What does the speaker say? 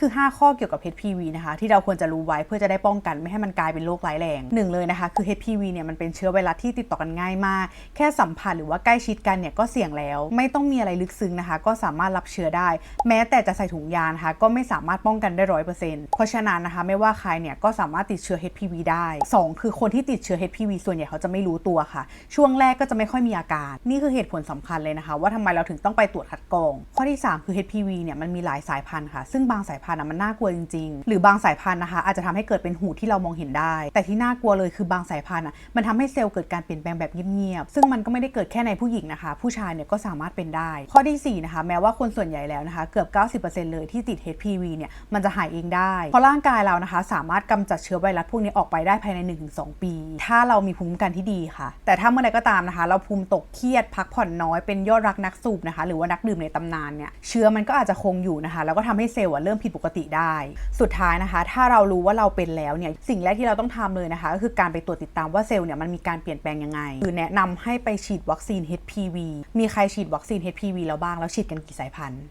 คือ 5 ข้อเกี่ยวกับ HPV นะคะที่เราควรจะรู้ไว้เพื่อจะได้ป้องกันไม่ให้มันกลายเป็นโรคร้ายแรงหนึ่งเลยนะคะคือ HPV เนี่ยมันเป็นเชื้อไวรัสที่ติดต่อกันง่ายมาก แค่สัมผัสหรือว่าใกล้ชิดกันเนี่ยก็เสี่ยงแล้ว ไม่ต้องมีอะไรลึกซึ้งนะคะ ก็สามารถรับเชื้อได้ แม้แต่จะใส่ถุงยานะคะก็ไม่สามารถป้องกันได้ร้อยเปอร์เซ็นต์เพราะฉะนั้นนะคะไม่ว่าใครเนี่ยก็สามารถติดเชื้อ HPV ได้สองคือคนที่ติดเชื้อ HPV ส่วนใหญ่เขาจะไม่รู้ตัวค่ะ ช่วงแรกก็จะไม่ค่อยมีอาการ นี่คือเหตุผลสำคัญเลยนะคะ ว่าทำไมเราถึงต้องไปตรวจคัดกรองข้อที่ 3 คือ HPV เนี่ยมันมีหลายสายพันธุ์ค่ะ ซึ่งบางสายพันธุ์อะมันน่ากลัวจริงๆ หรือบางสายพันธุ์นะคะอาจจะทำให้เกิดเป็นหูที่เรามองเห็นได้ แต่ที่น่ากลัวเลยคือบางสายพันธุ์อะมันทำให้เซลล์เกิดการเปลี่ยนแปลงแบบเงียบๆซึ่งมันก็ไม่ได้เกิดแค่ในผู้หญิงนะคะ ผู้ชายเนี่ยก็สามารถเป็นได้ ข้อที่สี่นะคะแม้ว่าคนส่วนใหญ่แล้วนะคะเกือบ 90%เลยที่ติด HPV เนี่ยมันจะหายเองได้เพราะร่างกายเรานะคะสามารถกำจัดเชื้อไวรัสพวกนี้ออกไปได้ภายใน 1-2 ปี ถ้าเรามีภูมิคุ้มกันที่ดีค่ะ แต่ถ้าเมื่อใดก็ตามนะคะ เราภูมิตกเครียดพักผ่อนน้อยเป็นยอดรักนักสูบนะคะ หรือว่านักดื่มในตำนานเนี่ยเชื้อมันก็อาจจะคงอยู่นะคะ แล้วก็ทำให้เซลล์เริ่มผิดปกติได้ สุดท้ายนะคะ ถ้าเรารู้ว่าเราเป็นแล้วเนี่ยสิ่งแรกที่เราต้องทำเลยนะคะ ก็คือการไปตรวจติดตามว่าเซลล์เนี่ยมันมีการเปลี่ยนแปลงยังไง คือแนะนำให้ไปฉีดวัคซีน HPV มีใครฉีดวัคซีน HPV แล้วบ้างแล้วฉีดกันกี่สายพันธุ์